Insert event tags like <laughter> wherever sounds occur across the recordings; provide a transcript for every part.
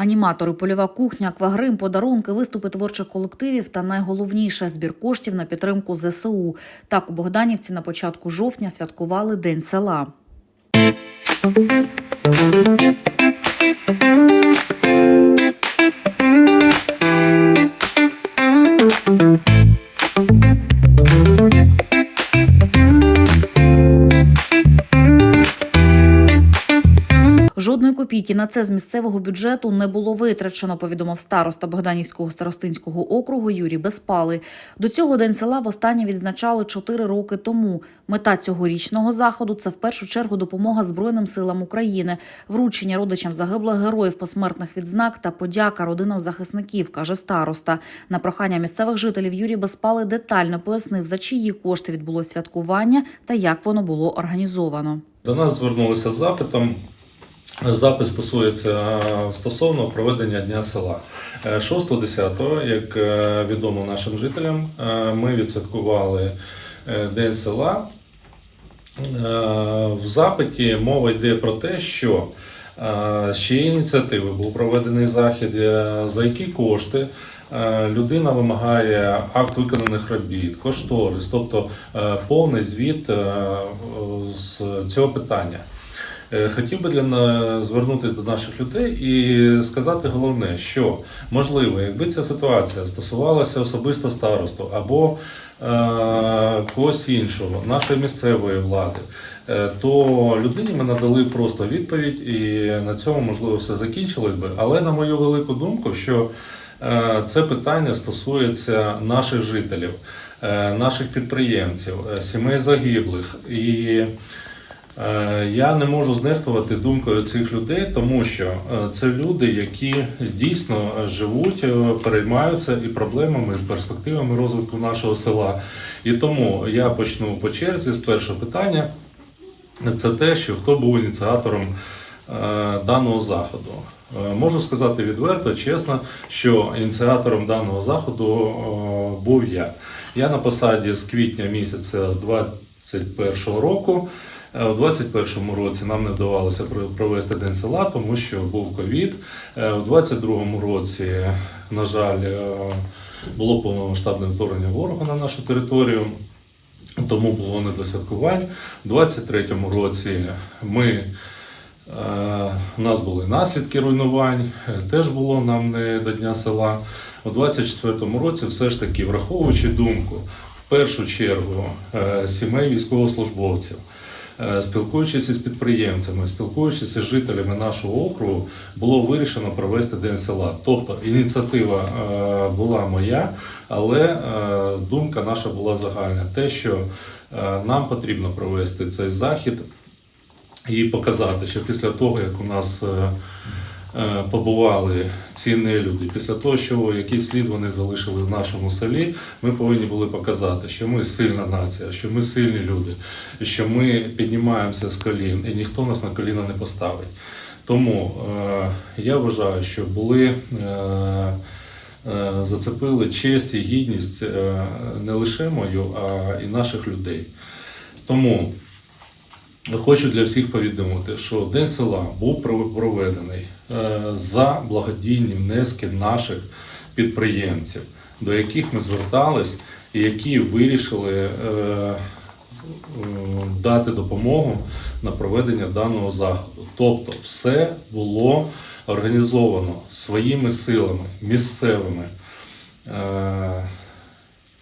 Аніматори, польова кухня, аквагрим, подарунки, виступи творчих колективів та найголовніше збір коштів на підтримку ЗСУ. Так у Богданівці на початку жовтня святкували День села. Жодної копійки на це з місцевого бюджету не було витрачено, повідомив староста Богданівського старостинського округу Юрій Безпалий. До цього день села востаннє відзначали чотири роки тому. Мета цьогорічного заходу це в першу чергу допомога Збройним силам України, вручення родичам загиблих героїв посмертних відзнак та подяка родинам захисників, каже староста. На прохання місцевих жителів Юрій Безпалий детально пояснив, за чиї кошти відбулось святкування та як воно було організовано. До нас звернулися з запитом. Запит стосується е, стосовно проведення Дня села. Е, 6.10, як е, відомо нашим жителям, е, ми відсвяткували е, День села. Е, В запиті мова йде про те, що е, ще ініціативи, був проведений захід, е, за які кошти е, людина вимагає акт виконаних робіт, кошторис, тобто е, повний звіт е, з цього питання. Е, Хотів би для на- звернутися до наших людей і сказати головне, що можливо, якби ця ситуація стосувалася особисто старосту або е, когось іншого, нашої місцевої влади, е, то людині ми надали просто відповідь, і на цьому можливо все закінчилось би. Але на мою велику думку, що е, це питання стосується наших жителів, е, наших підприємців, сімей загиблих і. Е, Я не можу знехтувати думкою цих людей, тому що е, це люди, які дійсно живуть, е, переймаються і проблемами, і перспективами розвитку нашого села. І тому я почну по черзі з першого питання. Це те, що хто був ініціатором даного заходу. Можу сказати відверто, чесно, що ініціатором даного заходу був я. Я на посаді з квітня місяця 2021 року. Е, У 2021 році нам не вдавалося про- провести день села, тому що був ковід. Е, У 2022 році, на жаль, е, було повномасштабне вторгнення ворога на нашу територію. Тому було не до святкувань. У 23-му році ми, у нас були наслідки руйнувань, теж було нам не до Дня села. У 24-му році, все ж таки, враховуючи думку, в першу чергу сімей військовослужбовців, спілкуючись із підприємцями, спілкуючись із жителями нашого округу, було вирішено провести День села. Тобто ініціатива е, була моя, але е, думка наша була загальна. Те, що е, нам потрібно провести цей захід і показати, що після того, як у нас е, е, побували ці нелюди, після того, що який слід вони залишили в нашому селі, ми повинні були показати, що ми сильна нація, що ми сильні люди, що ми піднімаємося з колін, і ніхто нас на коліна не поставить. Тому е, я вважаю, що були. Е, е, Зацепили честь і гідність е, не лише мою, а і наших людей. Тому хочу для всіх повідомити, що День села був пров- проведений е, за благодійні внески наших підприємців, до яких ми звертались і які вирішили е, е, дати допомогу на проведення даного заходу. Тобто, все було організовано своїми силами місцевими.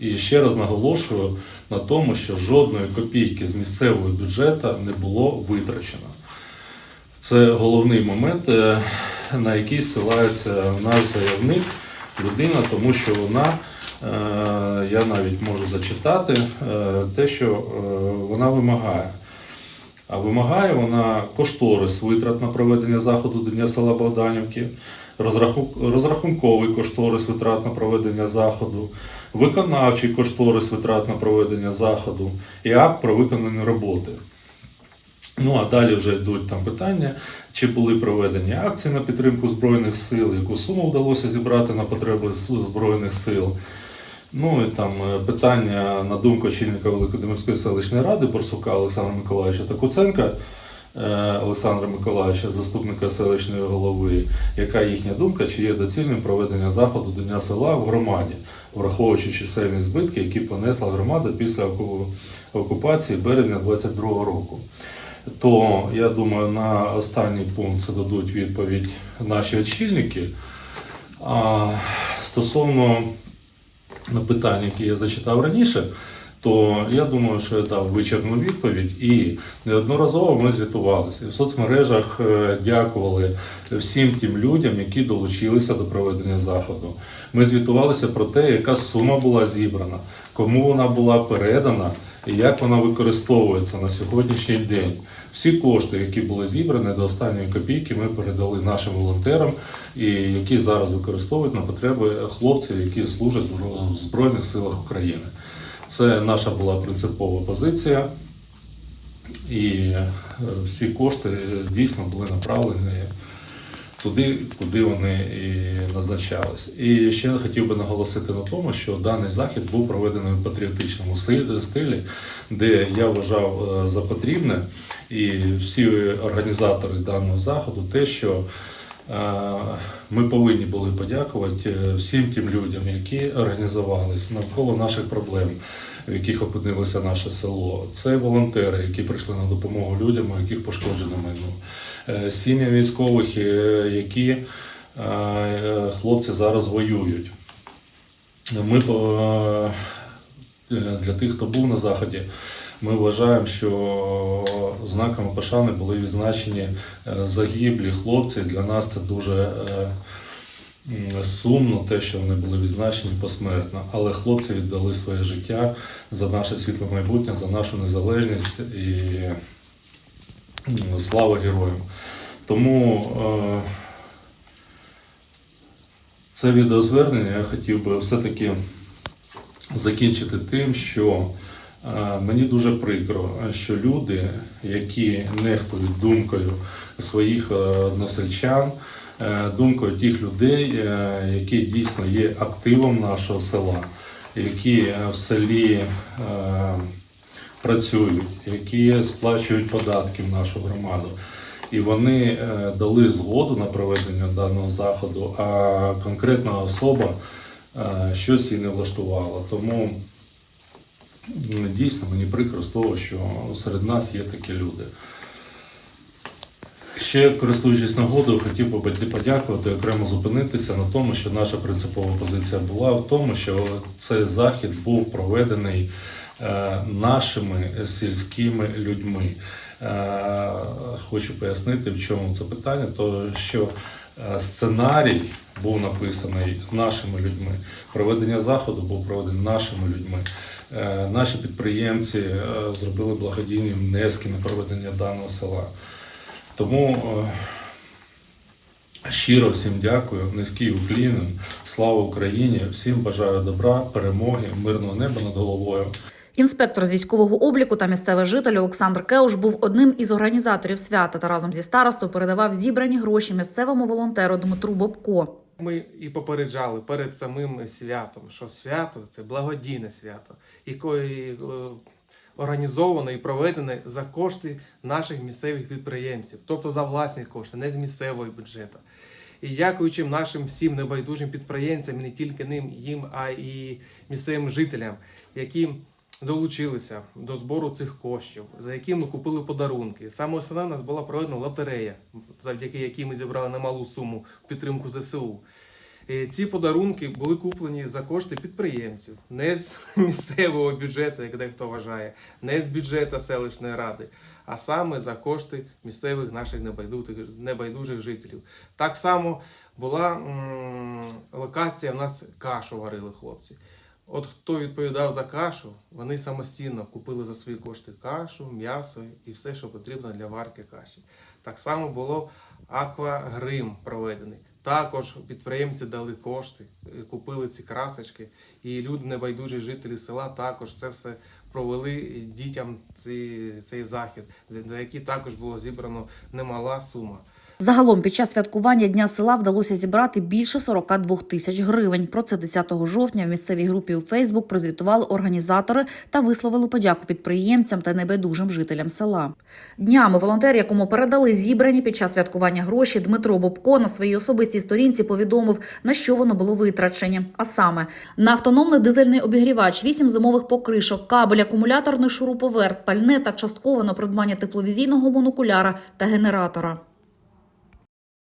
І ще раз наголошую на тому, що жодної копійки з місцевого бюджету не було витрачено. Це головний момент, е, на який ссилається наш заявник, людина, тому що вона, е, я навіть можу зачитати, е, те, що вона вимагає. Вимагає вона кошторис витрат на проведення заходу до Дня села Богданівки, розрахунковий кошторис витрат на проведення заходу, виконавчий кошторис витрат на проведення заходу і акт про виконані роботи. Ну а далі вже йдуть там питання, чи були проведені акції на підтримку Збройних сил, яку суму вдалося зібрати на потреби Збройних сил. Ну і там е, питання на думку очільника Великодимирської селищної ради Борсука Олександра Миколаївича та Куценка. е, Олександра Миколаївича, заступника селищної голови, яка їхня думка, чи є доцільним проведення заходу до Дня села в громаді, враховуючи чисельні збитки, які понесла громада після окупації березня 22 року. То я думаю, на останній пункт це дадуть відповідь наші очільники. А стосовно питань, які я зачитав раніше, то я думаю, що я дав вичерпну відповідь і неодноразово ми звітувалися. І в соцмережах е, дякували всім тим людям, які долучилися до проведення заходу. Ми звітувалися про те, яка сума була зібрана, кому вона була передана і як вона використовується на сьогоднішній день. Всі кошти, які були зібрані до останньої копійки, ми передали нашим волонтерам, і які зараз використовують на потреби хлопців, які служать в Збройних силах України. Це наша була принципова позиція, і е, всі кошти е, дійсно були направлені туди, куди вони і назначались. І ще хотів би наголосити на тому, що даний захід був проведений в патріотичному стилі, де я вважав е, за потрібне, і всі організатори даного заходу, те, що ми повинні були подякувати е, всім тим людям, які організувались навколо наших проблем, в яких опинилося наше село. Це волонтери, які прийшли на допомогу людям, у яких пошкоджено майно. Е, Сім'я військових, е, які е, хлопці зараз воюють. Ми е, для тих, хто був на заході, ми вважаємо, що знаками пошани були відзначені е, загиблі хлопці. Для нас це дуже е, сумно, те, що вони були відзначені посмертно. Але хлопці віддали своє життя за наше світле майбутнє, за нашу незалежність і слава героям. Тому е, це відеозвернення я хотів би все-таки закінчити тим, що мені дуже прикро, що люди, які нехтують думкою своїх е, односельчан, е, думкою тих людей, е, які дійсно є активом нашого села, які е, в селі е, працюють, які сплачують податки в нашу громаду. І вони е, дали згоду на проведення даного заходу, а конкретна особа е, щось їй не влаштувала. Тому дійсно мені прикро з того, що серед нас є такі люди. Ще користуючись нагодою, хотів би подякувати, окремо зупинитися на тому, що наша принципова позиція була в тому, що цей захід був проведений е, нашими сільськими людьми. Е, Хочу пояснити, в чому це питання, то що сценарій був написаний нашими людьми. Проведення заходу був проведений нашими людьми. Е, Наші підприємці е, зробили благодійні внески на проведення даного села. Тому е, щиро всім дякую, низький уклін, слава Україні, всім бажаю добра, перемоги, мирного неба над головою. Інспектор з військового обліку та місцевий житель Олександр Кеуш був одним із організаторів свята та разом зі старостою передавав зібрані гроші місцевому волонтеру Дмитру Бобко. Ми і попереджали перед самим святом, що свято це благодійне свято, яке е, організовано і проведене за кошти наших місцевих підприємців, тобто за власні кошти, не з місцевого бюджету. І дякуючи нашим всім небайдужим підприємцям, не тільки ним, їм, а і місцевим жителям, які долучилися до збору цих коштів, за які ми купили подарунки. Саме у нас була проведена лотерея, завдяки якій ми зібрали немалу суму в підтримку ЗСУ. Е, Ці подарунки були куплені за кошти підприємців, не з <laughs> місцевого бюджету, як дехто вважає, не з бюджету селищної ради, а саме за кошти місцевих наших небайдужих, небайдужих жителів. Так само була м, локація, в нас кашу варили хлопці. От хто відповідав за кашу, вони самостійно купили за свої кошти кашу, м'ясо і все, що потрібно для варки каші. Так само було аквагрим проведений. Також підприємці дали кошти, е, купили ці красочки, і люди, небайдужі жителі села, також це все провели дітям цей, цей захід, за за який також було зібрано немала сума. Загалом під час святкування Дня села вдалося зібрати більше 42 тисяч гривень. Про це 10 жовтня в місцевій групі у Фейсбук прозвітували організатори та висловили подяку підприємцям та небайдужим жителям села. Днями волонтер, якому передали зібрані під час святкування гроші, Дмитро Бобко на своїй особистій сторінці повідомив, на що воно було витрачені. А саме на автономний дизельний обігрівач, 8 зимових покришок, кабель, акумуляторний шуруповерт, пальне та частково на придбання тепловізійного монокуляра та генератора.